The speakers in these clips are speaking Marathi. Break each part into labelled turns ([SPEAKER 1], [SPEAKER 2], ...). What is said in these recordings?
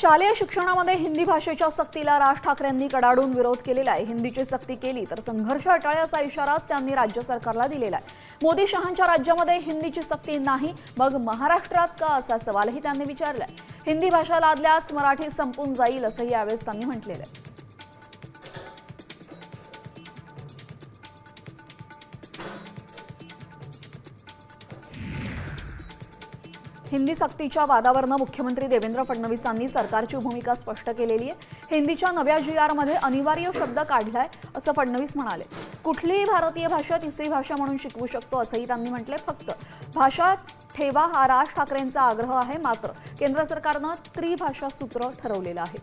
[SPEAKER 1] शालेय शिक्षणामध्ये हिंदी भाषेच्या सक्तीला राज ठाकरेंनी कडाडून विरोध केलेला आहे. हिंदीची सक्ती केली तर संघर्ष अटाळे असा इशाराच त्यांनी राज्य सरकारला दिलेला आहे. मोदी शहांच्या राज्यामध्ये हिंदीची सक्ती नाही मग महाराष्ट्रात का असा सवालही त्यांनी विचारलाय. हिंदी भाषा लादल्यास मराठी संपून जाईल असंही यावेळेस त्यांनी म्हटलेलं आहे. हिंदी सक्तीच्या वादावरनं मुख्यमंत्री देवेंद्र फडणवीसांनी सरकारची भूमिका स्पष्ट केलेली आहे. हिंदीच्या नव्या जी आरमध्ये अनिवार्य शब्द काढलाय असं फडणवीस म्हणाले. कुठलीही भारतीय भाषा तिसरी भाषा म्हणून शिकवू शकतो असंही त्यांनी म्हटलंय फक्त. भाषा ठेवा हा राज ठाकरेंचा आग्रह आहे मात्र केंद्र सरकारनं त्रिभाषा सूत्र ठरवलेलं आहे.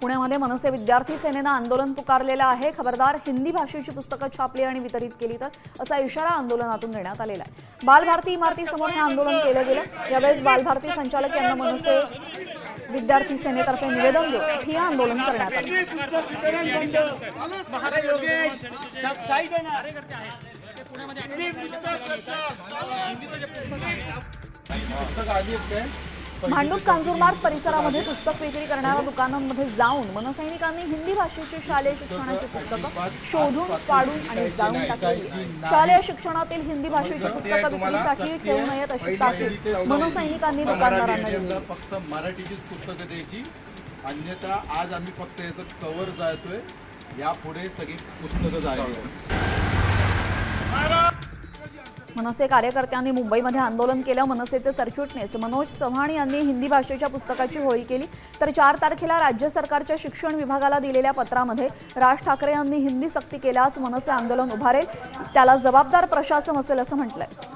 [SPEAKER 1] पुण्यामध्ये मनसे विद्यार्थी सेनेनं आंदोलन पुकारलेलं आहे. खबरदार हिंदी भाषेची पुस्तकं छापली आणि वितरित केली तर असा इशारा आंदोलनातून देण्यात आलेला आहे. बालभारती इमारतीसमोर हे आंदोलन केलं गेलं. यावेळेस बालभारती संचालक यांना मनसे विद्यार्थी सेनेतर्फे निवेदन देऊन हे आंदोलन करण्यात आलं. भांडूप कांजूरमार्ग परिसरामध्ये पुस्तक विक्री करणाऱ्या दुकानांमध्ये जाऊन मनसैनिकांनी हिंदी भाषेची शालेय शिक्षणाची पुस्तकं शोधून पाडून आणि जाळून टाकली. शालेय शिक्षणातील हिंदी भाषेची पुस्तकं विक्रीसाठी ठेवू नयेत अशी ताकीद. मनसैनिकांनी दुकानदारांना दिली.
[SPEAKER 2] फक्त मराठीचीच पुस्तकं द्यायची. अन्यथा आज आम्ही फक्त याचं कवर जायतोय यापुढे सगळी पुस्तकं जायची
[SPEAKER 1] मनसे कार्यकर्त्यांनी मुंबईमध्ये आंदोलन केलं मनसेचे सरचिटणीस मनोज चव्हाण यांनी हिंदी भाषेच्या पुस्तकाची होळी केली. तर चार तारखेला राज्य सरकारच्या शिक्षण विभागाला दिलेल्या पत्रामध्ये राज ठाकरे यांनी हिंदी सक्ती केल्यास मनसे आंदोलन उभारेल. त्याला जबाबदार प्रशासन असेल असं म्हटलंय.